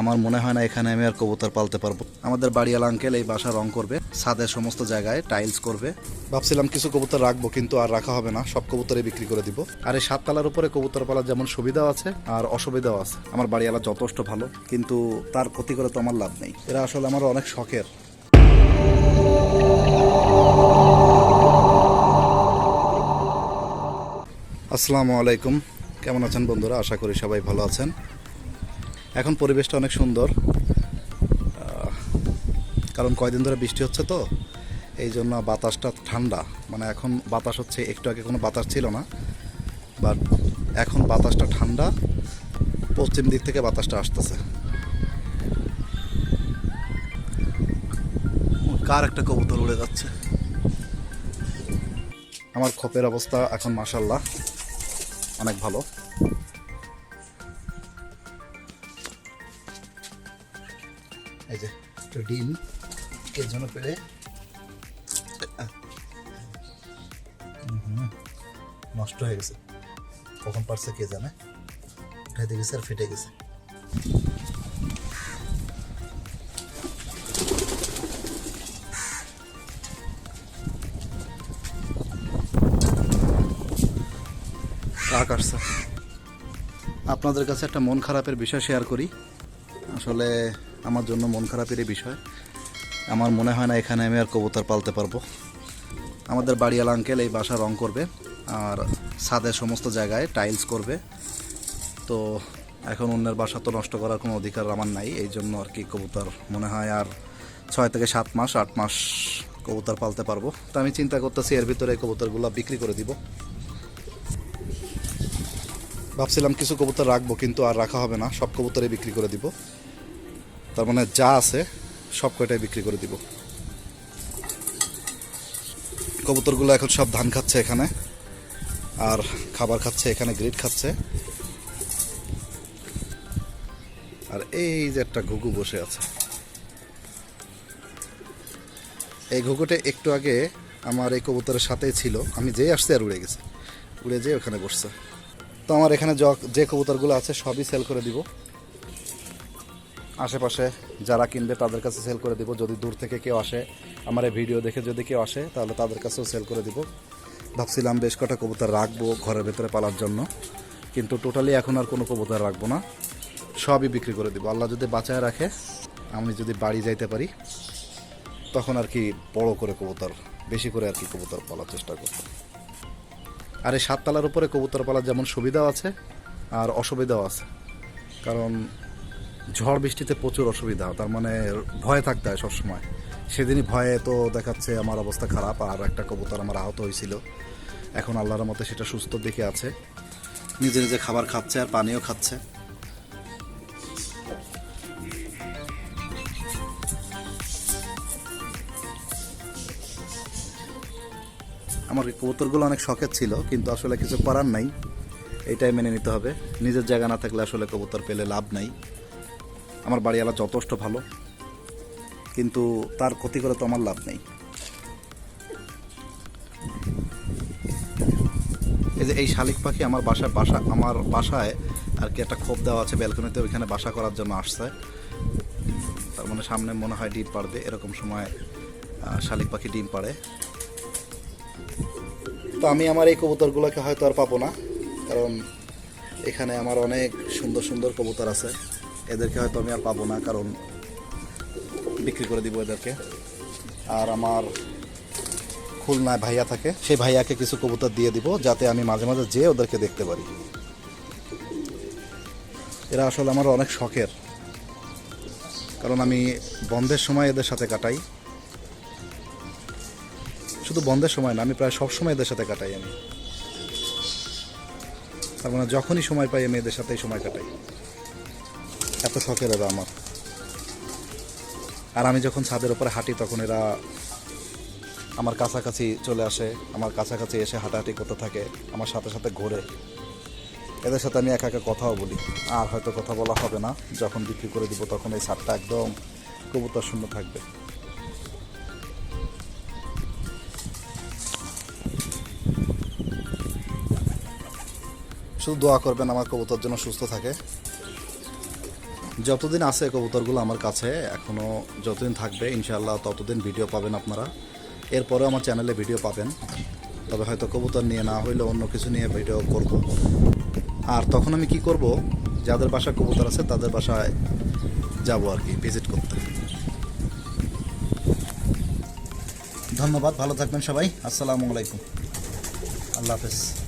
আমার মনে হয় না এখানে আমি আর কবুতর পালতে পারব। আমাদের বাড়িওয়ালা আঙ্কেল এই বাসা রং করবে, ছাদের সমস্ত জায়গায় টাইলস করবে। ভাবছিলাম কিছু কবুতর রাখব, কিন্তু আর রাখা হবে না, সব কবুতরই বিক্রি করে দিব। আর এই সাততলার উপরে কবুতর পালার যেমন সুবিধাও আছে, আর অসুবিধাও আছে। আমার বাড়িওয়ালা যথেষ্ট ভালো, কিন্তু তার ক্ষতি করে তো আমার লাভ নেই। এরা আসলে আমার অনেক শখের। আসসালামু আলাইকুম। কেমন আছেন বন্ধুরা? আশা করি সবাই ভালো আছেন। এখন পরিবেশটা অনেক সুন্দর। কারণ কয়দিন ধরে বৃষ্টি হচ্ছে তো এই জন্য বাতাসটা ঠান্ডা। মানে এখন বাতাস হচ্ছে, একটু আগে কোনো বাতাস ছিল না, বাট এখন বাতাসটা ঠান্ডা, পশ্চিম দিক থেকে বাতাসটা আসতেছে। কার একটা কবুতর উড়ে যাচ্ছে? আমার খোপের অবস্থা এখন মাসাল্লাহ অনেক ভালো। একটু ডিম, এর জন্য পেরে নষ্ট হয়ে গেছে। কখন পারছে কে জানে? উঠাইতে গেছে আর ফেটে গেছে। আসছে। আপনাদের কাছে একটা মন খারাপের বিষয় শেয়ার করি। আসলে আমার জন্য মন খারাপেরই বিষয়। আমার মনে হয় না এখানে আমি আর কবুতর পালতে পারব। আমাদের বাড়িওয়ালা আঙ্কেল এই বাসা রং করবে আর ছাদের সমস্ত জায়গায় টাইলস করবে। তো এখন অন্যের বাসা তো নষ্ট করার কোনো অধিকার আমার নাই, এই জন্য আর কি কবুতর মনে হয় আর ছয় থেকে সাত মাস, আট মাস কবুতর পালতে পারব। তো আমি চিন্তা করতেছি এর ভিতরে কবুতরগুলো বিক্রি করে দিব। ভাবছিলাম কিছু কবুতর রাখব কিন্তু আর রাখা হবে না, সব কবুতরই বিক্রি করে দিব। তার মানে যা আছে সব কয়টাই বিক্রি করে দিব। কবুতরগুলো এখন সব ধান খাচ্ছে এখানে, আর খাবার খাচ্ছে এখানে গ্রিট খাচ্ছে। আর এই যে একটা ঘুঘু বসে আছে। এই ঘুঘুটা একটু আগে আমার এই কবুতরের সাথেই ছিল। আমি যেই আসছি আর উড়ে গেছে। উড়ে যেয়ে ওখানে বসছে। তো আমার এখানে যে কবুতরগুলো আছে সবই সেল করে দিব। আশেপাশে যারা কিনবে তাদের কাছে সেল করে দিব। যদি দূর থেকে কেউ আসে আমার এই ভিডিও দেখে যদি কেউ আসে, তাহলে তাদের কাছেও সেল করে দিব। ভাবছিলাম বেশ কটা কবুতর রাখব ঘরের ভেতরে পালার জন্য। কিন্তু টোটালি এখন আর কোনো কবুতর রাখব না। সবই বিক্রি করে দিব। আল্লাহ যদি বাঁচায় রাখে, আমি যদি বাড়ি যাইতে পারি, তখন আর কি বড় করে কবুতর, বেশি করে আর কি কবুতর পালার চেষ্টা করব। আর এই সাততলার উপরে কবুতর পালার যেমন সুবিধাও আছে, আর অসুবিধাও আছে। কারণ ঝড় বৃষ্টিতে প্রচুর অসুবিধা, তার মানে ভয়ে থাকতে হয় সবসময়। সেদিনই ভয়ে তো দেখাচ্ছে আমার অবস্থা খারাপ, আর একটা কবুতর আমার আহত হয়েছিল। এখন আল্লাহর মতে সেটা সুস্থ দেখে আছে। নিজে নিজে খাবার খাচ্ছে আর পানিও খাচ্ছে। আমার কবুতরগুলো অনেক শখের ছিল, কিন্তু আসলে কিছু করার নাই। এটাই মেনে নিতে হবে। নিজের জায়গা না থাকলে আসলে কবুতর পেলে লাভ নাই। আমার বাড়িওয়ালা যথেষ্ট ভালো, কিন্তু তার ক্ষতি করে তো আমার লাভ নেই। এই যে এই শালিক পাখি আমার বাসায়, বাসা, আমার বাসায় আর কি একটা খোপ দেওয়া আছে ব্যালকনিতে, ওইখানে বাসা করার জন্য আসছে। তার মানে সামনে মনে হয় ডিম পাড়বে, এরকম সময় শালিক পাখি ডিম পাড়ে। তো আমি আমার এই কবুতরগুলোকে হয়তো আর পাবো না, কারণ এখানে আমার অনেক সুন্দর সুন্দর কবুতর আছে। এদেরকে হয়তো আমি আর পাবো না, কারণ বিক্রি করে দিব এদেরকে। আর আমার খুলনায় ভাইয়া থাকে, সেই ভাইয়াকে কিছু কবুতর দিয়ে দিব, যাতে আমি মাঝে মাঝে যেয়ে ওদেরকে দেখতে পারি। এরা আসলে আমার অনেক শখের, কারণ আমি বন্ধের সময় এদের সাথে কাটাই। শুধু বন্ধের সময় না, আমি প্রায় সব সময় এদের সাথে কাটাই আমি। তার মানে যখনই সময় পাই, আমি এদের সাথেই সময় কাটাই। এত শখের এরা আমার। আর আমি যখন ছাদের উপরে হাঁটি তখন এরা আমার কাছাকাছি চলে আসে, আমার কাছাকাছি এসে হাঁটাহাঁটি করতে থাকে, আমার সাথে সাথে ঘোরে। এদের সাথে আমি একা একা কথাও বলি। আর হয়তো কথা বলা হবে না, যখন বিক্রি করে দিব তখন এই ছাদটা একদম কবুতর শূন্য থাকবে। শুধু দোয়া করবেন আমার কবুতর যেন সুস্থ থাকে। যতদিন আছে কবুতরগুলো আমার কাছে এখনও যতদিন থাকবে, ইনশাআল্লাহ ততদিন ভিডিও পাবেন আপনারা। এরপরেও আমার চ্যানেলে ভিডিও পাবেন। তবে হয়তো কবুতর নিয়ে না হইলে অন্য কিছু নিয়ে ভিডিও করব। আর তখন আমি কি করব? যাদের বাসায় কবুতর আছে, তাদের বাসায় যাব আর কি ভিজিট করতে। ধন্যবাদ, ভালো থাকবেন সবাই। আসসালামু আলাইকুম। আল্লাহ হাফেজ।